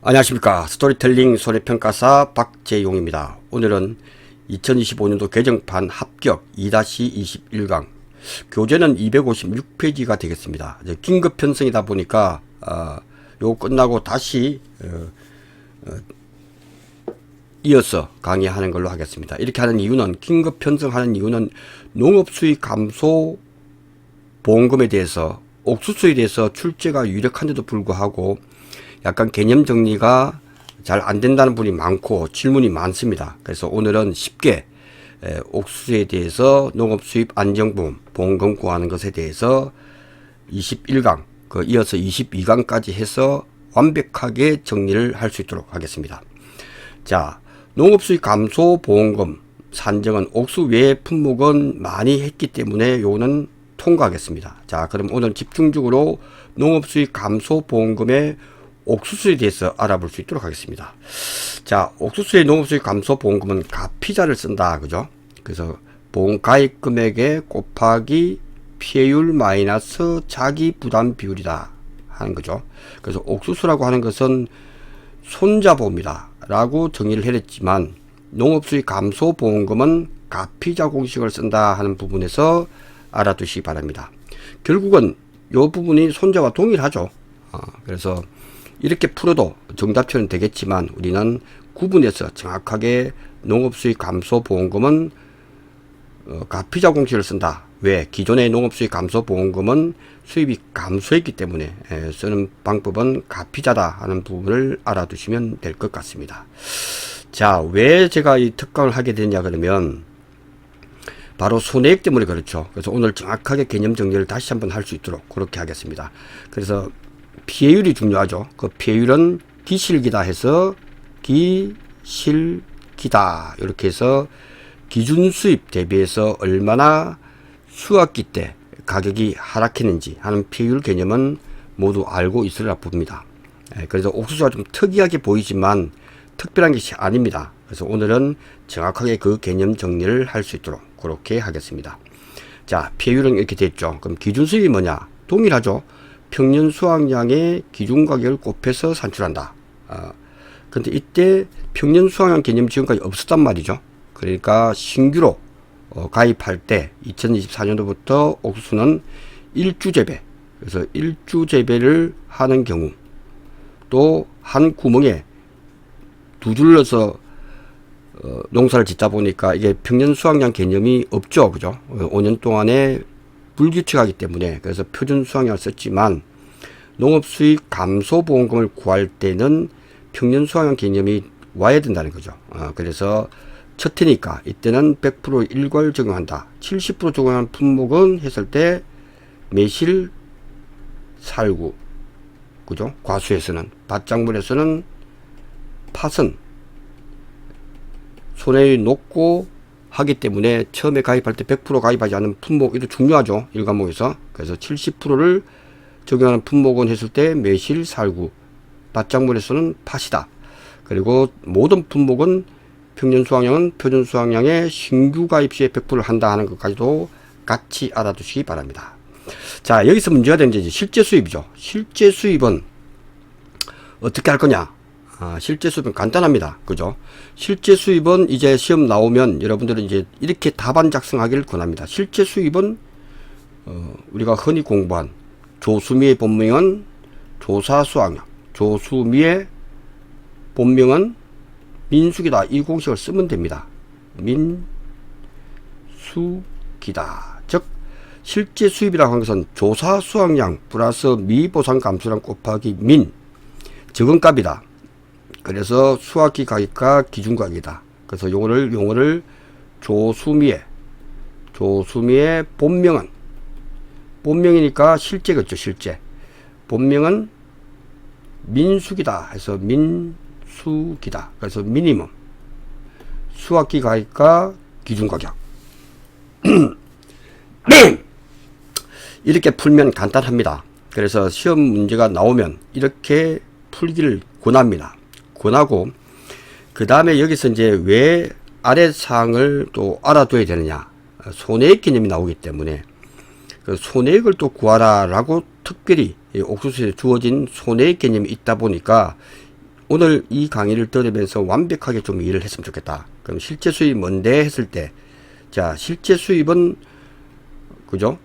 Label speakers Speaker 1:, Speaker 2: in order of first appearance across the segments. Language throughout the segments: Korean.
Speaker 1: 안녕하십니까. 스토리텔링 손해평가사 박재용입니다. 오늘은 2025년도 개정판 합격 2-21강. 교재는 256페이지가 되겠습니다. 긴급 편성이다 보니까 어, 요 끝나고 다시 어, 어, 이어서 강의하는 걸로 하겠습니다. 이렇게 하는 이유는 긴급 편성하는 이유는 농업 수익 감소 보험금에 대해서 옥수수에 대해서 출제가 유력한데도 불구하고 약간 개념 정리가 잘 안 된다는 분이 많고 질문이 많습니다. 그래서 오늘은 쉽게 에, 옥수수에 대해서 농업 수입 안정보험 보험금 구하는 것에 대해서 21강 그 이어서 22강까지 해서 완벽하게 정리를 할 수 있도록 하겠습니다. 자, 농업 수익 감소 보험금 산정은 옥수 외 품목은 많이 했기 때문에 요거는 통과하겠습니다. 자, 그럼 오늘 집중적으로 농업 수익 감소 보험금의 옥수수에 대해서 알아볼 수 있도록 하겠습니다. 자, 옥수수의 농업 수익 감소 보험금은 가피자를 쓴다. 그죠? 그래서 보험 가입 금액에 곱하기 피해율 마이너스 자기 부담 비율이다 하는 거죠. 그래서 옥수수라고 하는 것은 손자보험이다 라고 정의를 해냈지만 농업수익 감소 보험금은 가피자 공식을 쓴다 하는 부분에서 알아두시기 바랍니다. 결국은 이 부분이 손자와 동일하죠. 어, 그래서 이렇게 풀어도 정답처럼 되겠지만 우리는 구분해서 정확하게 농업수익 감소 보험금은 어, 가피자 공식을 쓴다. 왜? 기존의 농업수익 감소 보험금은 수입이 감소했기 때문에 에, 쓰는 방법은 가피자다 하는 부분을 알아두시면 될 것 같습니다. 자, 왜 제가 이 특강을 하게 됐냐 그러면 바로 손해액 때문에 그렇죠. 그래서 오늘 정확하게 개념 정리를 다시 한번 할 수 있도록 그렇게 하겠습니다. 그래서 피해율이 중요하죠. 그 피해율은 기실기다 해서 기실기다 이렇게 해서 기준 수입 대비해서 얼마나 수확기 때 가격이 하락했는지 하는 피해율 개념은 모두 알고 있으리라 봅니다. 예, 그래서 옥수수가 좀 특이하게 보이지만 특별한 것이 아닙니다. 그래서 오늘은 정확하게 그 개념 정리를 할 수 있도록 그렇게 하겠습니다. 자, 피해율은 이렇게 됐죠. 그럼 기준 수입이 뭐냐? 동일하죠. 평년 수확량의 기준 가격을 곱해서 산출한다. 아, 근데 이때 평년 수확량 개념 지금까지 없었단 말이죠. 그러니까 신규로 어, 가입할 때 2024년도부터 옥수수는 일주 재배 그래서 일주 재배를 하는 경우 또 한 구멍에 두 줄러서 어, 농사를 짓다 보니까 이게 평년 수확량 개념이 없죠 그죠 어, 5년 동안에 불규칙하기 때문에 그래서 표준 수확량을 썼지만 농업 수익 감소 보험금을 구할 때는 평년 수확량 개념이 와야 된다는 거죠 어, 그래서 첫 해니까 이때는 100% 일괄 적용한다. 70% 적용한 품목은 했을 때 매실 살구 그죠? 과수에서는 밭작물에서는 팥은 손해율이 높고 하기 때문에 처음에 가입할 때 100% 가입하지 않은 품목 이도 중요하죠. 일과목에서 그래서 70%를 적용하는 품목은 했을 때 매실 살구 밭작물에서는 팥이다. 그리고 모든 품목은 평년 수확량은 표준 수확량의 신규 가입 시에 100%를 한다 하는 것까지도 같이 알아두시기 바랍니다. 자, 여기서 문제가 되는 게 실제 수입이죠. 실제 수입은 어떻게 할 거냐? 아, 실제 수입은 간단합니다. 그죠? 실제 수입은 이제 시험 나오면 여러분들은 이제 이렇게 답안 작성하기를 권합니다. 실제 수입은 어, 우리가 흔히 공부한 조수미의 본명은 조사 수확량, 조수미의 본명은 민수기다 이 공식을 쓰면 됩니다. 민수기다 즉 실제 수입이라고 하는 것은 조사 수확량 플러스 미보상 감수량 곱하기 민 적은 값이다. 그래서 수확기 가격과 기준가격이다. 그래서 요거를 용어를 조수미의 조수미의 본명은 본명이니까 실제겠죠 실제 본명은 민수기다 해서 민 수기다. 그래서 미니멈 수학기 가격과 기준 가격 이렇게 풀면 간단합니다. 그래서 시험 문제가 나오면 이렇게 풀기를 권합니다. 권하고 그 다음에 여기서 이제 왜 아래 사항을 또 알아둬야 되느냐 손해액 개념이 나오기 때문에 그 손해액을 또 구하라라고 특별히 옥수수에 주어진 손해액 개념이 있다 보니까 오늘 이 강의를 들으면서 완벽하게 좀 이해를 했으면 좋겠다. 그럼 실제 수입 뭔데 했을 때, 자, 실제 수입은, 그죠?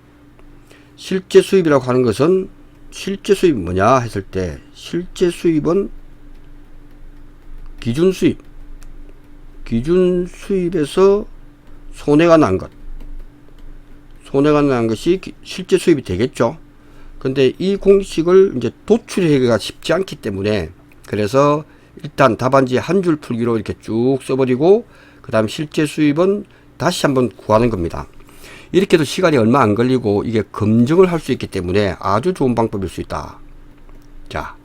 Speaker 1: 실제 수입이라고 하는 것은 실제 수입 뭐냐 했을 때, 실제 수입은 기준 수입, 기준 수입에서 손해가 난 것, 손해가 난 것이 기- 실제 수입이 되겠죠. 근데 이 공식을 이제 도출하기가 쉽지 않기 때문에 그래서 일단 답안지 한 줄 풀기로 이렇게 쭉 써버리고 그 다음 실제 수입은 다시 한번 구하는 겁니다. 이렇게 해도 시간이 얼마 안 걸리고 이게 검증을 할 수 있기 때문에 아주 좋은 방법일 수 있다. 자, 자,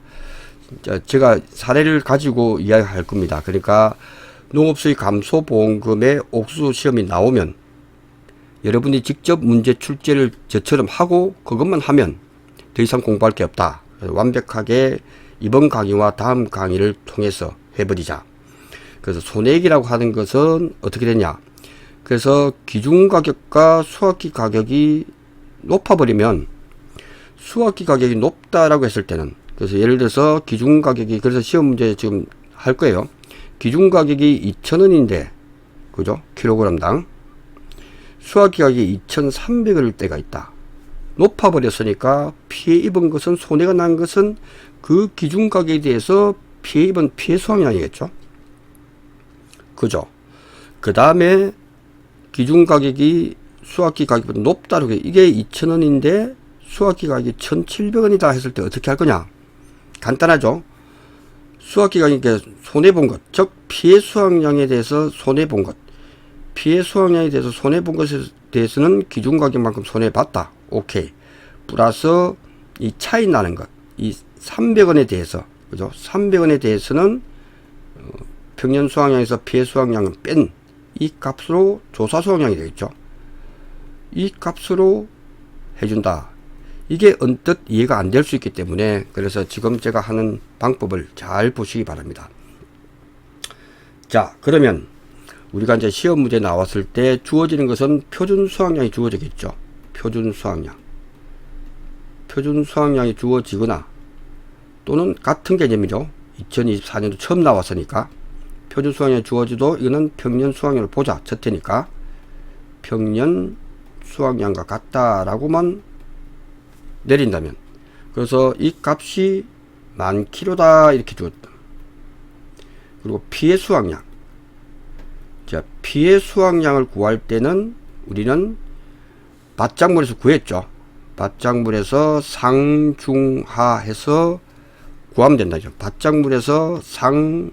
Speaker 1: 제가 사례를 가지고 이야기할 겁니다. 그러니까 농업수익 감소 보험금의 옥수 시험이 나오면 여러분이 직접 문제 출제를 저처럼 하고 그것만 하면 더 이상 공부할 게 없다. 완벽하게 이번 강의와 다음 강의를 통해서 해버리자. 그래서 손해액이라고 하는 것은 어떻게 되냐. 그래서 기준 가격과 수확기 가격이 높아버리면 수확기 가격이 높다라고 했을 때는 그래서 예를 들어서 기준 가격이 그래서 시험 문제 지금 할 거예요. 기준 가격이 2,000원인데 그죠? 킬로그램당 수확기 가격이 2,300원일 때가 있다. 높아 버렸으니까 피해 입은 것은 손해가 난 것은 그 기준 가격에 대해서 피해 입은 피해 수확량이겠죠. 그죠. 그 다음에 기준 가격이 수확기 가격보다 높다고 이게 2,000원인데 수확기 가격이 1,700원이다 했을 때 어떻게 할 거냐? 간단하죠. 수확기 가격이 손해 본 것, 즉 피해 수확량에 대해서 손해 본 것, 피해 수확량에 대해서 손해 본 것에 대해서는 기준 가격만큼 손해 봤다. 오케이. 플러스 이 차이 나는 것, 이 300원에 대해서 그죠? 300원에 대해서는 어, 평년 수확량에서 피해 수확량을 뺀 이 값으로 조사 수확량이 되겠죠. 이 값으로 해준다. 이게 언뜻 이해가 안 될 수 있기 때문에 그래서 지금 제가 하는 방법을 잘 보시기 바랍니다. 자, 그러면 우리가 이제 시험 문제 나왔을 때 주어지는 것은 표준 수확량이 주어지겠죠. 표준 수확량. 표준 수확량이 주어지거나 또는 같은 개념이죠. 2024년도 처음 나왔으니까 표준 수확량이 주어지도 이거는 평년 수확량을 보자. 첫 테니까 평년 수확량과 같다라고만 내린다면 그래서 이 값이 만 킬로다 이렇게 주었다. 그리고 피해 수확량 자 피해 수확량을 구할 때는 우리는 밭작물에서 구했죠. 밭작물에서 상중하해서 구하면 된다죠. 밭작물에서 상중하의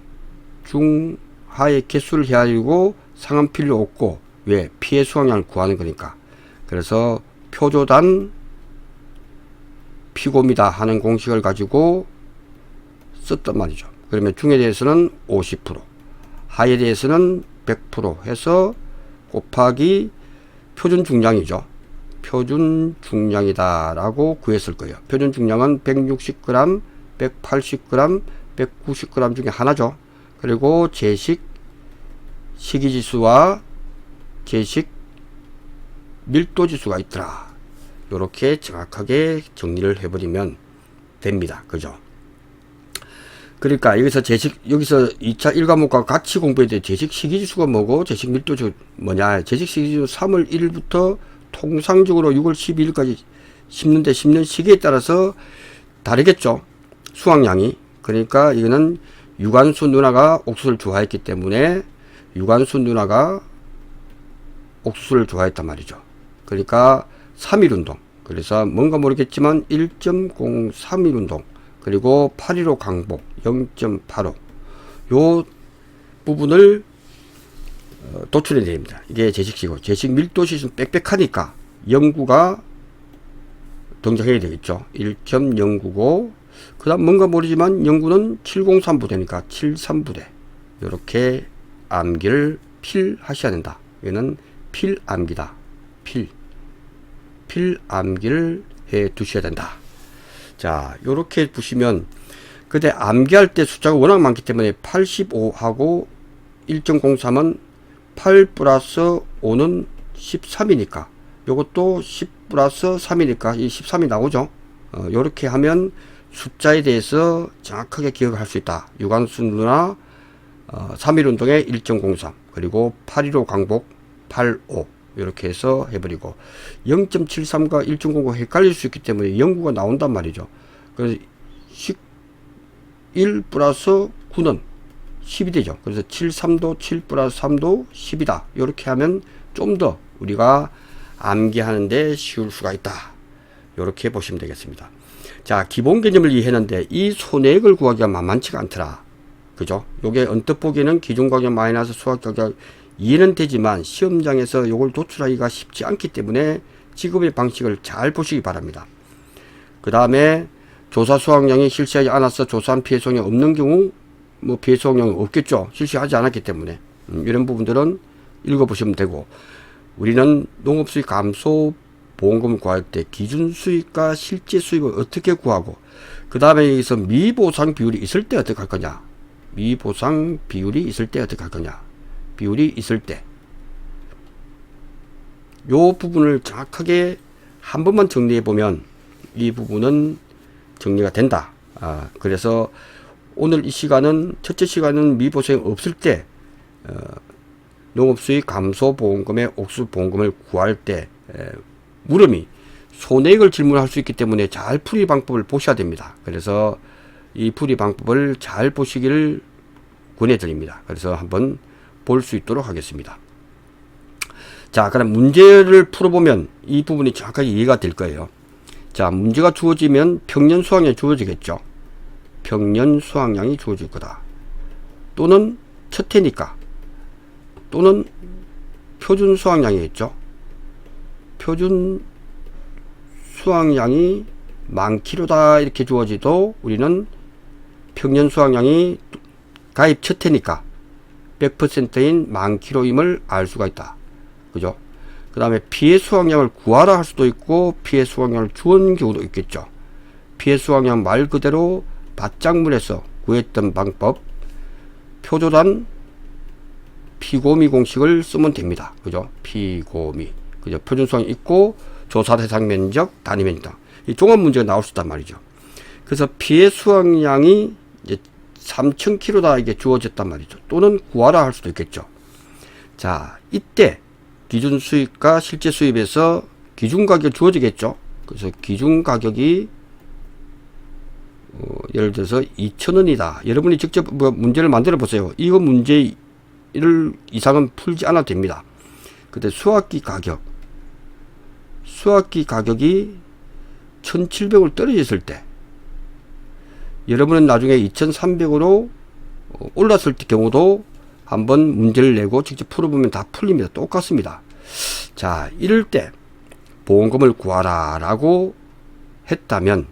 Speaker 1: 개수를 해가지고 상한 필요 없고 왜 피해 수확량을 구하는 거니까. 그래서 표조단 피고미다 하는 공식을 가지고 썼단 말이죠. 그러면 중에 대해서는 50%, 하에 대해서는 100% 해서 곱하기 표준 중량이죠. 표준 중량이다라고 구했을 거예요. 표준 중량은 160g, 180g, 190g 중에 하나죠. 그리고 제식 식이지수와 제식 밀도지수가 있더라. 이렇게 정확하게 정리를 해버리면 됩니다. 그죠? 그러니까 여기서 제식 여기서 2차 1과목과 같이 공부해야 돼. 제식 식이지수가 뭐고 제식 밀도지수 뭐냐? 제식 식이지수 3월 1일부터 통상적으로 6월 12일까지 심는데 심는 시기에 따라서 다르겠죠. 수확량이. 그러니까 이거는 유관수 누나가 옥수수를 좋아했기 때문에 유관수 누나가 옥수수를 좋아했단 말이죠. 그러니까 3일 운동. 그래서 뭔가 모르겠지만 1.03일 운동. 그리고 815 강복 0.85. 요 부분을 어, 도출해 내립니다. 이게 제식시고 제식 밀도시는 빽빽하니까 영구가 등장해야 되겠죠. 1.099. 그 다음 뭔가 모르지만 영구는 703부대니까 73부대. 이렇게 암기를 필 하셔야 된다. 이거는 필 암기다. 필. 필 암기를 해 두셔야 된다. 자, 요렇게 보시면 그때 암기할 때 숫자가 워낙 많기 때문에 85하고 1.03은 8 플러스 5는 13이니까 요것도 10 플러스 3이니까 이 13이 나오죠. 어, 요렇게 하면 숫자에 대해서 정확하게 기억을 할 수 있다. 유관순누나 어, 3.1 운동의 1.03 그리고 8.15 강복 85 이렇게 해서 해버리고 0.73과 1.09 헷갈릴 수 있기 때문에 영구가 나온단 말이죠. 그래서 11 플러스 9는 10이 되죠. 그래서 73도 7 플러스 3도 10이다. 이렇게 하면 좀 더 우리가 암기하는데 쉬울 수가 있다. 이렇게 보시면 되겠습니다. 자, 기본 개념을 이해했는데 이 손해액을 구하기가 만만치가 않더라. 그죠? 요게 언뜻 보기에는 기준 가격 마이너스 수학 가격 이해는 되지만 시험장에서 요걸 도출하기가 쉽지 않기 때문에 지급의 방식을 잘 보시기 바랍니다. 그 다음에 조사 수확량이 실시하지 않아서 조사한 피해 수확량 없는 경우 뭐 피해 수확량은 없겠죠. 실시하지 않았기 때문에 음, 이런 부분들은 읽어보시면 되고 우리는 농업 수익 감소 보험금을 구할 때 기준 수익과 실제 수익을 어떻게 구하고 그 다음에 여기서 미보상 비율이 있을 때 어떻게 할 거냐 미보상 비율이 있을 때 어떻게 할 거냐 비율이 있을 때 요 부분을 정확하게 한 번만 정리해 보면 이 부분은 정리가 된다. 아, 그래서 오늘 이 시간은 첫째 시간은 미보생 없을 때 어, 농업수익 감소 보험금의 옥수 보험금을 구할 때 에, 물음이 손해액을 질문할 수 있기 때문에 잘 풀이 방법을 보셔야 됩니다. 그래서 이 풀이 방법을 잘 보시기를 권해드립니다. 그래서 한번 볼 수 있도록 하겠습니다. 자, 그럼 문제를 풀어보면 이 부분이 정확하게 이해가 될 거예요. 자, 문제가 주어지면 평년 수확량이 주어지겠죠. 평년 수확량이 주어질 거다. 또는 첫 해니까. 또는 표준 수확량이겠죠. 표준 수확량이 만 킬로다 이렇게 주어지도 우리는 평년 수확량이 가입 첫 해니까 100%인 만 킬로임을 알 수가 있다. 그죠? 그 다음에 피해 수확량을 구하라 할 수도 있고 피해 수확량을 주는 경우도 있겠죠. 피해 수확량 말 그대로 밭작물에서 구했던 방법 표조단 피고미 공식을 쓰면 됩니다. 그죠? 피고미. 그죠? 표준 수확량 있고 조사 대상 면적, 단위 면적. 이 종합 문제가 나올 수 있단 말이죠. 그래서 피해 수확량이 이제 3,000kg다 이게 주어졌단 말이죠. 또는 구하라 할 수도 있겠죠. 자, 이때 기준 수입과 실제 수입에서 기준 가격 주어지겠죠. 그래서 기준 가격이 어, 예를 들어서 2,000원이다. 여러분이 직접 뭐 문제를 만들어 보세요. 이거 문제를 이상은 풀지 않아도 됩니다. 근데 수학기 가격, 수학기 가격이 1,700을 떨어졌을 때, 여러분은 나중에 2,300으로 올랐을 때 경우도 한번 문제를 내고 직접 풀어보면 다 풀립니다. 똑같습니다. 자, 이럴 때 보험금을 구하라 라고 했다면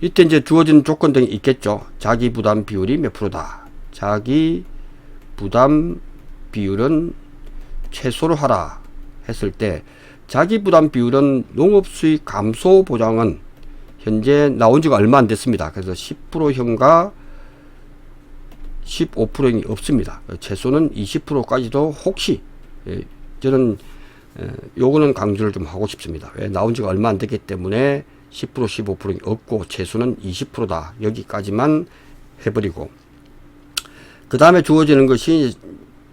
Speaker 1: 이때 이제 주어진 조건 등이 있겠죠. 자기 부담 비율이 몇 프로다. 자기 부담 비율은 최소로 하라 했을 때 자기 부담 비율은 농업 수익 감소 보장은 현재 나온 지가 얼마 안 됐습니다. 그래서 10%현과 15%이 없습니다. 최소는 20%까지도 혹시 예, 저는 예, 요거는 강조를 좀 하고 싶습니다. 왜 나온 지가 얼마 안 됐기 때문에 10% 15%이 없고 최소는 20%다. 여기까지만 해버리고 그 다음에 주어지는 것이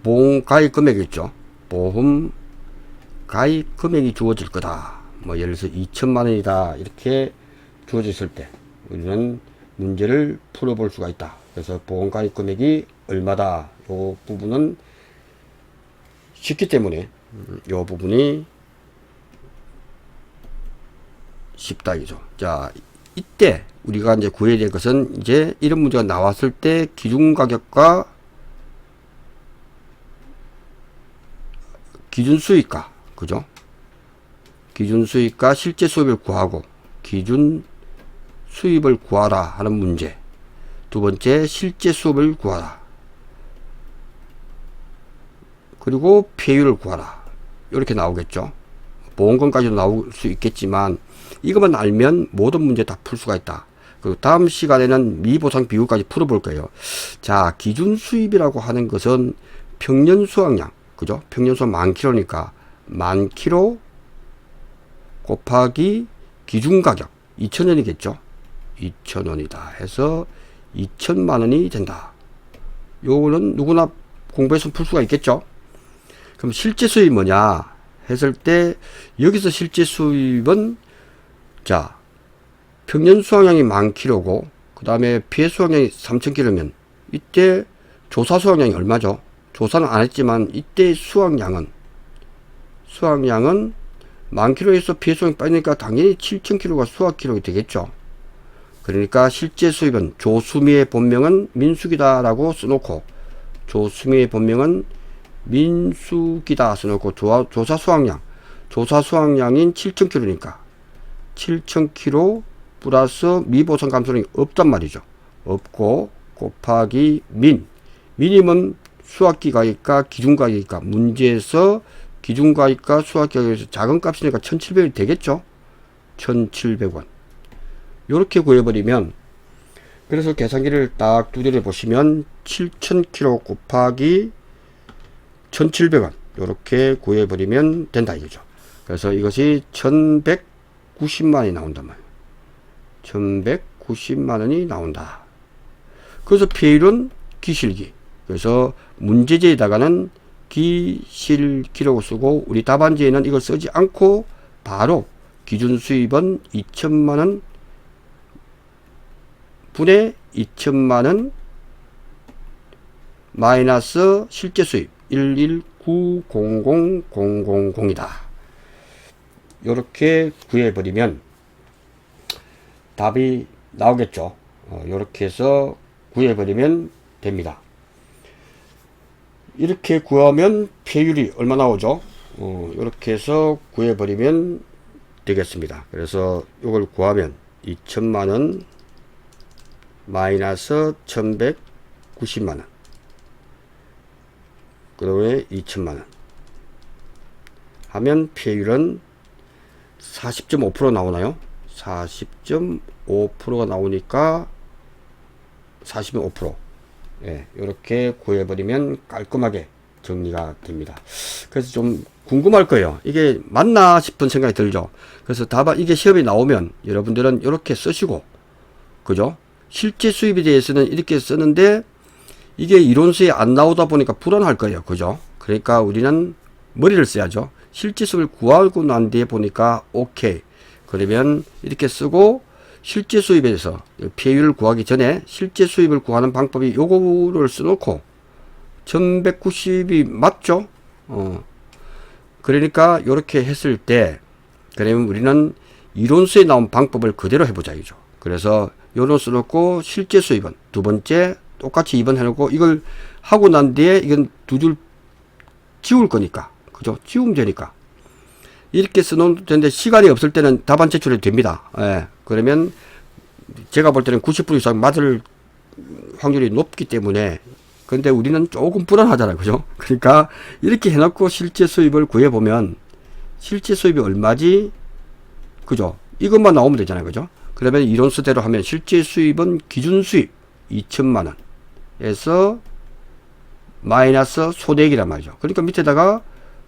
Speaker 1: 보험 가입 금액이죠. 보험 가입 금액이 주어질 거다. 뭐 예를 들어서 2천만 원이다. 이렇게 주어졌을 때 우리는 문제를 풀어볼 수가 있다. 그래서 보험 가입 금액이 얼마다. 요 부분은 쉽기 때문에 음, 요 부분이 쉽다 이죠. 자, 이때 우리가 이제 구해야 될 것은 이제 이런 문제가 나왔을 때 기준 가격과 기준 수익가, 그죠? 기준 수익과 실제 수입을 구하고 기준 수입을 구하라 하는 문제. 두 번째, 실제 수입을 구하라. 그리고 피해율을 구하라. 이렇게 나오겠죠. 보험금까지도 나올 수 있겠지만 이것만 알면 모든 문제 다 풀 수가 있다. 그 다음 시간에는 미보상 비율까지 풀어볼 거예요. 자, 기준 수입이라고 하는 것은 평년 수확량, 그죠? 평년 수확 만 킬로니까 만 킬로 곱하기 기준 가격 2천원이겠죠. 2천원이다 해서 2천만원이 된다. 요거는 누구나 공부해서 풀 수가 있겠죠. 그럼 실제 수입이 뭐냐 했을 때 여기서 실제 수입은 자 평년 수확량이 만 킬로고 그 다음에 피해 수확량이 3천 킬로면 이때 조사 수확량이 얼마죠? 조사는 안 했지만 이때 수확량은 수확량은 만 킬로에서 피해 수확이 빠지니까 당연히 7천 킬로가 수확 킬로가 되겠죠. 그러니까 실제 수입은 조수미의 본명은 민숙이다라고 써놓고 조수미의 본명은 민숙이다 써놓고 조사, 조사 수확량 조사 수확량인 7,000kg니까 7,000kg 플러스 미보선 감소량이 없단 말이죠. 없고 곱하기 민 미니멈 수학기가니까 기준가격이니까 문제에서 기준가격과 수학가격에서 작은 값이니까 1,700이 되겠죠. 1,700원. 요렇게 구해버리면 그래서 계산기를 딱 두드려 보시면 7,000kg 곱하기 1,700원 요렇게 구해버리면 된다 이거죠. 그래서 이것이 1,190만이 나온단 말이에요. 1,190만원이 나온다. 그래서 피해율은 기실기. 그래서 문제지에다가는 기실기라고 쓰고 우리 답안지에는 이걸 쓰지 않고 바로 기준 수입은 2천만원 분의 2천만원 마이너스 실제 수입 1190000이다. 이렇게 구해버리면 답이 나오겠죠. 어, 이렇게 해서 구해버리면 됩니다. 이렇게 구하면 폐율이 얼마 나오죠? 어, 이렇게 해서 구해버리면 되겠습니다. 그래서 이걸 구하면 2천만원 마이너스 1190만원 그 다음에 2천만원 하면 피해율은 40.5% 나오나요? 40.5%가 나오니까 45% 예, 이렇게 구해버리면 깔끔하게 정리가 됩니다. 그래서 좀 궁금할 거예요. 이게 맞나 싶은 생각이 들죠. 그래서 답안 이게 시험에 나오면 여러분들은 이렇게 쓰시고 그죠? 실제 수입에 대해서는 이렇게 쓰는데 이게 이론수에 안 나오다 보니까 불안할 거예요. 그죠? 그러니까 우리는 머리를 써야죠. 실제 수입을 구하고 난 뒤에 보니까 오케이. 그러면 이렇게 쓰고 실제 수입에 대해서 피해율을 구하기 전에 실제 수입을 구하는 방법이 요거를 써놓고 1190이 맞죠? 어. 그러니까 이렇게 했을 때 그러면 우리는 이론수에 나온 방법을 그대로 해보자 이죠. 그래서 요런 써놓고 실제 수입은 두 번째 똑같이 2번 해놓고 이걸 하고 난 뒤에 이건 두 줄 지울 거니까 그죠? 지우면 되니까 이렇게 써놓으면 되는데 시간이 없을 때는 답안 제출해도 됩니다. 예. 그러면 제가 볼 때는 90% 이상 맞을 확률이 높기 때문에 근데 우리는 조금 불안하잖아요. 그죠? 그러니까 이렇게 해놓고 실제 수입을 구해보면 실제 수입이 얼마지? 그죠? 이것만 나오면 되잖아요. 그죠? 그러면 이론수대로 하면 실제 수입은 기준 수입 2천만 원에서 마이너스 손해액이란 말이죠. 그러니까 밑에다가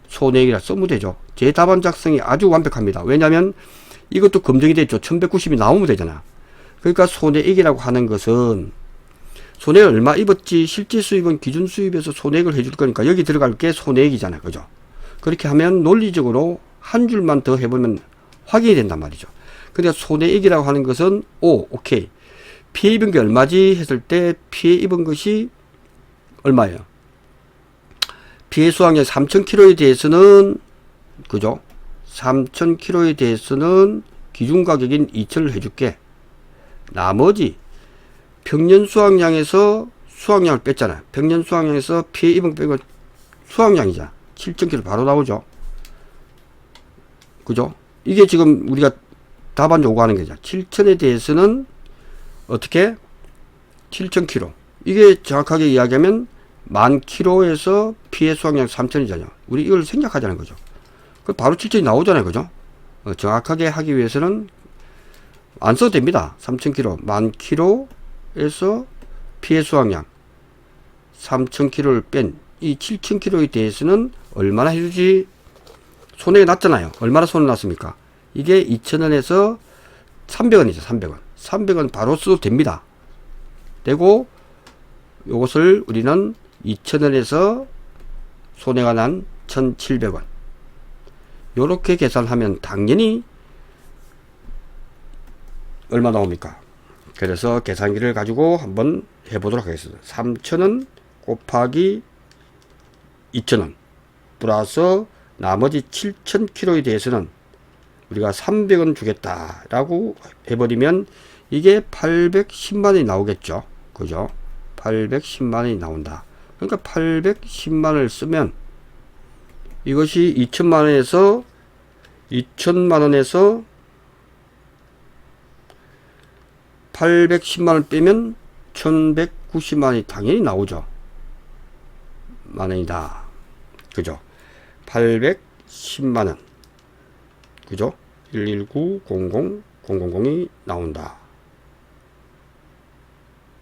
Speaker 1: 손해액이라 쓰면 되죠. 제 답안 작성이 아주 완벽합니다. 왜냐하면 이것도 검증이 됐죠. 1190이 나오면 되잖아. 그러니까 손해액이라고 하는 것은 손해를 얼마 입었지 실제 수입은 기준 수입에서 손해액을 해줄 거니까 여기 들어갈 게 손해액이잖아요. 그죠? 그렇게 하면 논리적으로 한 줄만 더 해보면 확인이 된단 말이죠. 근데 손해액이라고 하는 것은 오 오케이 피해 입은 게 얼마지 했을 때 피해 입은 것이 얼마예요? 피해 수확량 3,000kg에 대해서는 그죠? 3,000kg에 대해서는 기준 가격인 2,000을 해줄게. 나머지 평년 수확량에서 수확량을 뺐잖아요. 평년 수확량에서 피해 입은 빼고 수확량이잖아. 7,000kg 바로 나오죠. 그죠? 이게 지금 우리가 답안 요구하는 거죠. 7,000에 대해서는 어떻게? 7,000kg. 이게 정확하게 이야기하면 만 킬로에서 피해 수확량 3천이잖아요. 우리 이걸 생략하자는 거죠. 그 바로 7천이 나오잖아요. 그죠? 어, 정확하게 하기 위해서는 안 써도 됩니다. 3,000kg. 만 킬로에서 피해 수확량 3,000kg를 뺀 이 7,000kg에 대해서는 얼마나 해주지? 손해가 났잖아요. 얼마나 손해 났습니까? 이게 2,000원에서 300원이죠. 300원. 300원 바로 써도 됩니다. 되고 요것을 우리는 2,000원에서 손해가 난 1,700원. 요렇게 계산하면 당연히 얼마 나옵니까? 그래서 계산기를 가지고 한번 해보도록 하겠습니다. 3,000원 곱하기 2,000원 플러스 나머지 7,000km에 대해서는 우리가 300원 주겠다라고 해버리면 이게 810만원이 나오겠죠. 그죠? 810만원이 나온다. 그러니까 810만원을 쓰면 이것이 2천만원에서 2천만원에서 810만원 빼면 1190만원이 당연히 나오죠. 만원이다. 그죠? 810만원. 그죠? 119, 00, 000이 나온다.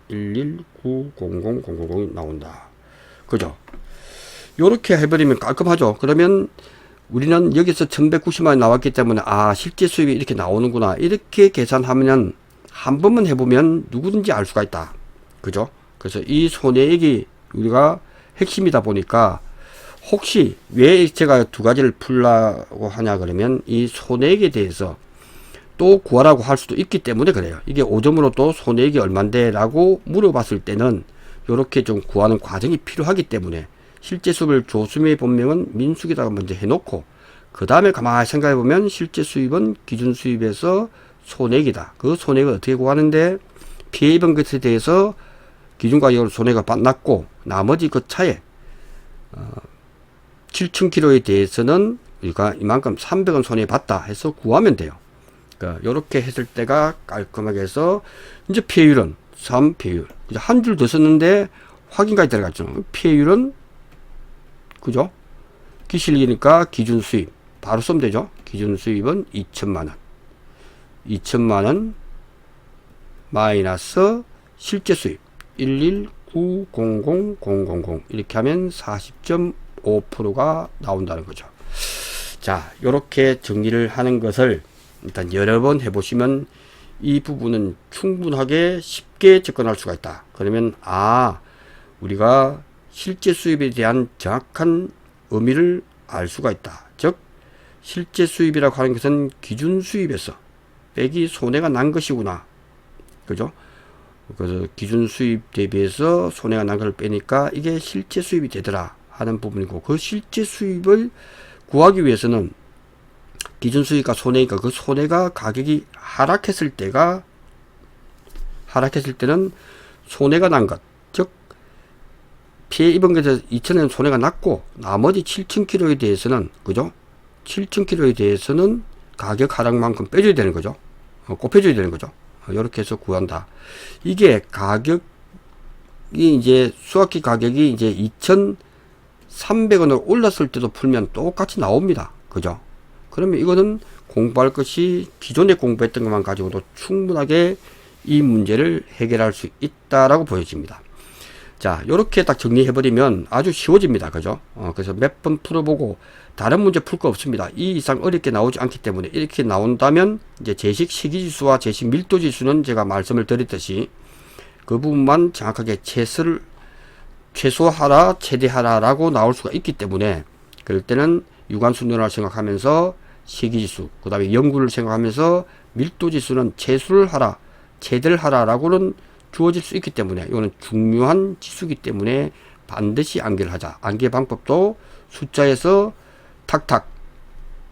Speaker 1: 119, 00, 000이 나온다. 그죠? 요렇게 해버리면 깔끔하죠. 그러면 우리는 여기서 1190만원 나왔기 때문에 아 실제 수입이 이렇게 나오는구나 이렇게 계산하면 한 번만 해보면 누구든지 알 수가 있다. 그죠? 그래서 이 손해액이 우리가 핵심이다 보니까 혹시 왜 제가 두 가지를 풀라고 하냐 그러면 이 손해액에 대해서 또 구하라고 할 수도 있기 때문에 그래요. 이게 5점으로 또 손해액이 얼만데 라고 물어봤을 때는 이렇게 좀 구하는 과정이 필요하기 때문에 실제 수입을 조수미의 본명은 민수기다가 먼저 해놓고 그 다음에 가만히 생각해 보면 실제 수입은 기준 수입에서 손해액이다. 그 손해액을 어떻게 구하는데 피해 입은 것에 대해서 기준 가격으로 손해가 났고 나머지 그 차에 어, 7,000km에 대해서는 우리가 이만큼 300원 손해 봤다 해서 구하면 돼요. 그러니까 이렇게 했을 때가 깔끔하게 해서 이제 피해율은 3 피해율 이제 한 줄 더 썼는데 확인까지 들어갔죠. 피해율은 그죠? 기실리니까 기준 수입 바로 쓰면 되죠. 기준 수입은 2천만 원. 2천만 원 마이너스 실제 수입 119000000 이렇게 하면 40.5% 가 나온다는 거죠. 자, 이렇게 정리를 하는 것을 일단 여러 번 해보시면 이 부분은 충분하게 쉽게 접근할 수가 있다. 그러면 아 우리가 실제 수입에 대한 정확한 의미를 알 수가 있다. 즉 실제 수입이라고 하는 것은 기준 수입에서 빼기 손해가 난 것이구나. 그죠? 그래서 기준 수입 대비해서 손해가 난걸 빼니까 이게 실제 수입이 되더라 하는 부분이고 그 실제 수입을 구하기 위해서는 기준 수익과 손해니까 그 손해가 가격이 하락했을 때가 하락했을 때는 손해가 난 것, 즉 피해 입은 것에 2천원 손해가 났고 나머지 7,000km에 대해서는 그죠? 7,000km에 대해서는 가격 하락만큼 빼줘야 되는 거죠. 어, 곱해줘야 되는 거죠. 이렇게 해서 구한다. 이게 가격이 이제 수학기 가격이 이제 2,300원으로 올랐을 때도 풀면 똑같이 나옵니다. 그죠? 그러면 이거는 공부할 것이 기존에 공부했던 것만 가지고도 충분하게 이 문제를 해결할 수 있다라고 보여집니다. 자, 이렇게 딱 정리해버리면 아주 쉬워집니다. 그죠? 어, 그래서 몇 번 풀어보고 다른 문제 풀 거 없습니다. 이 이상 어렵게 나오지 않기 때문에 이렇게 나온다면 이제 제식 시기지수와 제식 밀도지수는 제가 말씀을 드렸듯이 그 부분만 정확하게 최소를 최소하라, 최대하라라고 나올 수가 있기 때문에 그럴 때는 유관순환을 생각하면서 시기지수, 그 다음에 연구를 생각하면서 밀도지수는 최수를 하라, 최대를 하라라고는 주어질 수 있기 때문에 이거는 중요한 지수기 때문에 반드시 암기를 하자. 암기 방법도 숫자에서 탁탁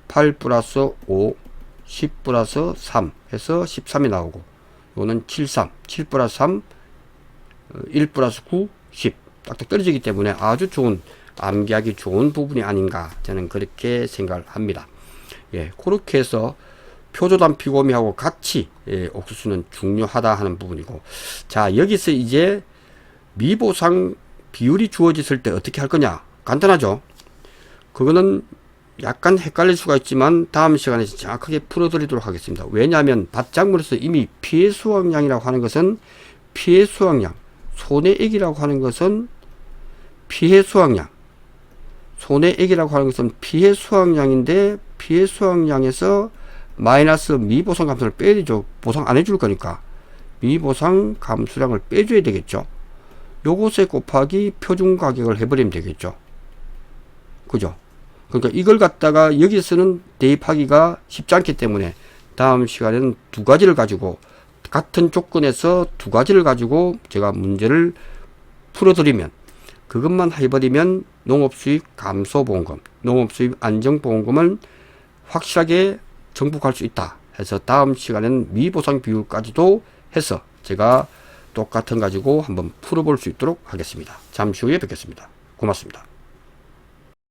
Speaker 1: 8 플러스 5, 10 플러스 3 해서 13이 나오고 이거는 7, 3, 7 플러스 3, 1 플러스 9, 10 딱딱 떨어지기 때문에 아주 좋은 암기하기 좋은 부분이 아닌가 저는 그렇게 생각을 합니다. 예, 그렇게 해서 표조단 피고미하고 같이 예, 옥수수는 중요하다 하는 부분이고. 자 여기서 이제 미보상 비율이 주어졌을 때 어떻게 할 거냐? 간단하죠? 그거는 약간 헷갈릴 수가 있지만 다음 시간에 정확하게 풀어드리도록 하겠습니다. 왜냐하면 밭작물에서 이미 피해 수확량이라고 하는 것은 피해 수확량 손해액이라고 하는 것은 피해 수확량 손해액이라고 하는 것은 피해 수확량인데 피해 수확량에서 마이너스 미보상 감소를 빼야죠. 보상 안 해줄 거니까. 미보상 감수량을 빼줘야 되겠죠. 요것에 곱하기 표준 가격을 해버리면 되겠죠. 그죠? 그러니까 이걸 갖다가 여기서는 대입하기가 쉽지 않기 때문에 다음 시간에는 두 가지를 가지고 같은 조건에서 두 가지를 가지고 제가 문제를 풀어드리면 그것만 해버리면 농업수익 감소보험금, 농업수익 안정보험금은 확실하게 정복할 수 있다 해서 다음 시간에는 미보상 비율까지도 해서 제가 똑같은 가지고 한번 풀어볼 수 있도록 하겠습니다. 잠시 후에 뵙겠습니다. 고맙습니다.